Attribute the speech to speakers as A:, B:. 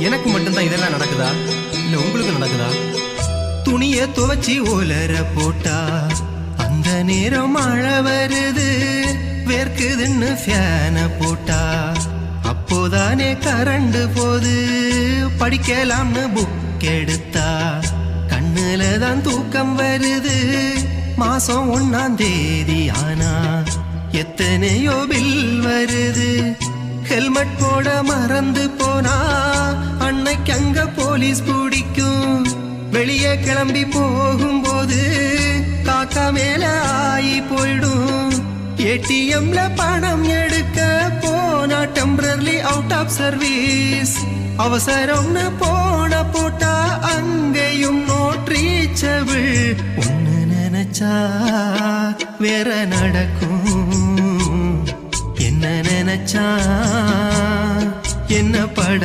A: எனக்கு மட்டும்தான் இதெல்லாம் நடக்குதா? இல்ல உங்களுக்கு நடக்குதா? துணிய துவச்சி ஓலர போட்டா அந்த நேரம் மழை வருது. வேர்க்குதுன்னு ஃபேன போட்டா. அப்போதானே கரண்டு போது. படிக்கலாம்னு புக் எடுத்தா. கண்ணுல தான் தூக்கம் வருது. மாசம் ஒன்னாம் தேதி ஆனா எத்தனையோ பில் வருது. ஹெல்மெட் போட மறந்து போனா போலீஸ் பிடிக்கும். வெளியே கிளம்பி போகும்போது காக்கா மேல ஆகி போயிடும். ஏடிஎம்ல பணம் எடுக்க போனா டெம்பரர்லி அவுட் ஆஃப் சர்வீஸ் அவசரம்னு போன போட்டா அங்கேயும் நோட் ரீச்சபிள் ஒன்னு நினைச்சா வேற நடக்கும். என்ன நினைச்சா என்ன பட